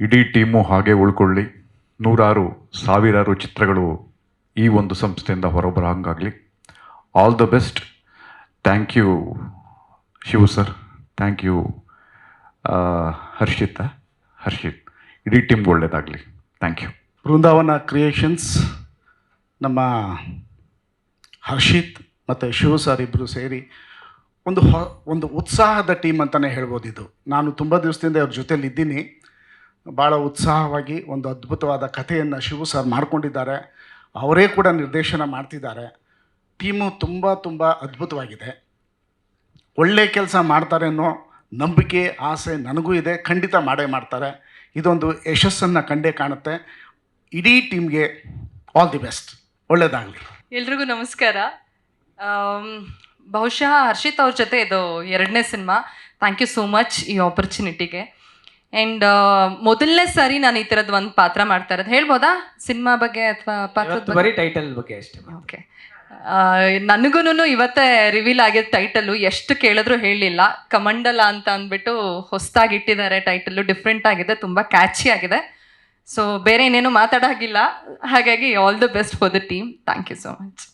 ಇಡೀ ಟೀಮು ಹಾಗೆ ಉಳ್ಕೊಳ್ಳಿ. ನೂರಾರು, ಸಾವಿರಾರು ಚಿತ್ರಗಳು ಈ ಒಂದು ಸಂಸ್ಥೆಯಿಂದ ಹೊರಬರಂಗಾಗಲಿ all the best thank you Shiva sir. Thank you Harshitha. Harshith, ಇಡೀ ಟೀಮ್ಗೆ ಒಳ್ಳೆಯದಾಗಲಿ ಥ್ಯಾಂಕ್ ಯು ಬೃಂದಾವನ ಕ್ರಿಯೇಷನ್ಸ್ ನಮ್ಮ ಹರ್ಷಿತ್ ಮತ್ತು ಶಿವ ಸರ್ ಇಬ್ಬರು ಸೇರಿ ಒಂದು ಒಂದು ಉತ್ಸಾಹದ ಟೀಮ್ ಅಂತಲೇ ಹೇಳ್ಬೋದು ಇದು. ನಾನು ತುಂಬ ದಿವಸದಿಂದ ಅವ್ರ ಜೊತೇಲಿ ಇದ್ದೀನಿ ಭಾಳ ಉತ್ಸಾಹವಾಗಿ ಒಂದು ಅದ್ಭುತವಾದ ಕಥೆಯನ್ನು ಶಿವು ಸರ್ ಮಾಡಿಕೊಂಡಿದ್ದಾರೆ. ಅವರೇ ಕೂಡ ನಿರ್ದೇಶನ ಮಾಡ್ತಿದ್ದಾರೆ. ಟೀಮು ತುಂಬ ತುಂಬ ಅದ್ಭುತವಾಗಿದೆ. ಒಳ್ಳೆ ಕೆಲಸ ಮಾಡ್ತಾರೆ ಅನ್ನೋ ನಂಬಿಕೆ, ಆಸೆ ನನಗೂ ಇದೆ. ಖಂಡಿತ ಮಾಡೇ ಮಾಡ್ತಾರೆ. ಇದೊಂದು ಯಶಸ್ಸನ್ನು ಕಂಡೇ ಕಾಣುತ್ತೆ. ಇಡೀ ಟೀಮ್ಗೆ ಆಲ್ ದಿ ಬೆಸ್ಟ್ ಒಳ್ಳೆಯದಾಗಲಿ ಎಲ್ರಿಗೂ ನಮಸ್ಕಾರ. ಬಹುಶಃ ಹರ್ಷಿತ್ ಅವ್ರ ಜೊತೆ ಇದು ಎರಡನೇ cinema thank you so much ಈ ಆಪರ್ಚುನಿಟಿಗೆ ಆ್ಯಂಡ್ ಮೊದಲನೇ ಸಾರಿ ನಾನು ಈ ಥರದ್ದು ಒಂದು ಪಾತ್ರ ಮಾಡ್ತಾ ಇರೋದು. ಹೇಳ್ಬೋದಾ? ಸಿನಿಮಾ ಬಗ್ಗೆ ಅಥವಾ ಪಾತ್ರದ ಬಗ್ಗೆ? ಬರೀ ಟೈಟಲ್ ಬಗ್ಗೆ ಅಷ್ಟೇ ಓಕೆ ನನಗೂ ಇವತ್ತೇ ರಿವೀಲ್ ಆಗಿದ ಟೈಟಲು ಎಷ್ಟು ಕೇಳಿದ್ರು ಹೇಳಲಿಲ್ಲ ಕಮಂಡಲ ಅಂತ ಅಂದ್ಬಿಟ್ಟು ಹೊಸದಾಗಿ ಇಟ್ಟಿದ್ದಾರೆ ಟೈಟಲು ಡಿಫ್ರೆಂಟ್ ಆಗಿದೆ ತುಂಬ ಕ್ಯಾಚಿ ಆಗಿದೆ. ಸೊ ಬೇರೆ ಏನೇನು ಮಾತಾಡೋಗಿಲ್ಲ ಹಾಗಾಗಿ all the best for the team thank you so much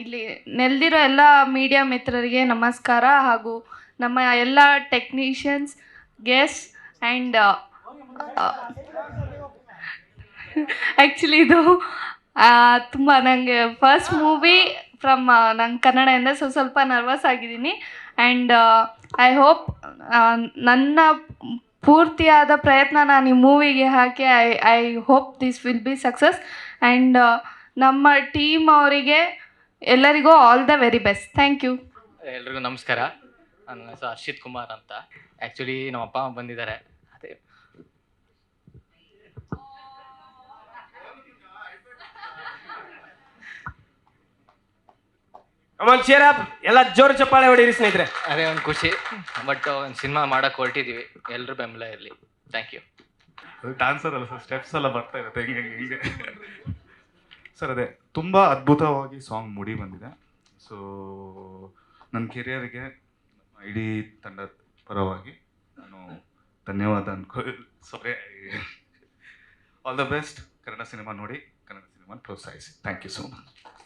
ಇಲ್ಲಿ ನೆಲೆದಿರೋ ಎಲ್ಲ ಮೀಡಿಯಾ ಮಿತ್ರರಿಗೆ ನಮಸ್ಕಾರ ಹಾಗೂ ನಮ್ಮ ಎಲ್ಲ ಟೆಕ್ನಿಷಿಯನ್ಸ್ ಗೆಸ್ಟ್ ಆ್ಯಂಡ್ ಆ್ಯಕ್ಚುಲಿ ಇದು ತುಂಬ ನನಗೆ ಫಸ್ಟ್ ಮೂವಿ ಫ್ರಮ್ ನಂಗೆ ಕನ್ನಡದಿಂದ ಸೊ ಸ್ವಲ್ಪ ನರ್ವಸ್ ಆಗಿದ್ದೀನಿ. ಆ್ಯಂಡ್ ಐ ಹೋಪ್ ನನ್ನ ಪೂರ್ತಿಯಾದ ಪ್ರಯತ್ನ ನಾನು ಈ ಮೂವಿಗೆ ಹಾಕಿ I I hope this will be success and ನಮ್ಮ ಟೀಮ್ ಅವರಿಗೆ ಎಲ್ಲರಿಗೂ all the very best thank you ಎಲ್ರಿಗೂ ನಮಸ್ಕಾರ. ನನ್ನ ಹೆಸರು ಹರ್ಷಿತ್ ಕುಮಾರ್ ಅಂತ. ಆ್ಯಕ್ಚುಲಿ ನಮ್ಮ ಅಪ್ಪ ಅಮ್ಮ ಬಂದಿದ್ದಾರೆ. ಅಮನ್ ಚೇರ್ ಅಪ್ ಎಲ್ಲ ಜೋರು ಚಪ್ಪಾಳೆ ಹೊಡೀರಿ ಸ್ನೇಹಿತರೆ. ಅದೇ ಒಂದು ಖುಷಿ ಬಟ್ ಒಂದು ಸಿನಿಮಾ ಮಾಡಕ್ಕೆ ಹೊರಟಿದ್ದೀವಿ ಎಲ್ಲರೂ ಬೆಂಬಲ ಇರಲಿ. ಥ್ಯಾಂಕ್ ಯು ಡಾನ್ಸರ್ ಅಲ್ಲ ಸರ್ ಸ್ಟೆಪ್ಸ್ ಎಲ್ಲ ಬರ್ತಾ ಇರುತ್ತೆ ಹಿಂಗೆ ಹಿಂಗೆ. ಸರ್ ಅದೇ ತುಂಬ ಅದ್ಭುತವಾಗಿ ಸಾಂಗ್ ಮೂಡಿ ಬಂದಿದೆ. ಸೊ ನನ್ನ ಕೆರಿಯರ್ಗೆ ಇಡೀ ತಂಡದ ಪರವಾಗಿ ನಾನು ಧನ್ಯವಾದ ಅನ್ಕೋ sorry all the best Kannada cinema ನೋಡಿ ಕನ್ನಡ ಸಿನಿಮಾ ಪ್ರೋತ್ಸಾಹಿಸಿ. Thank you so much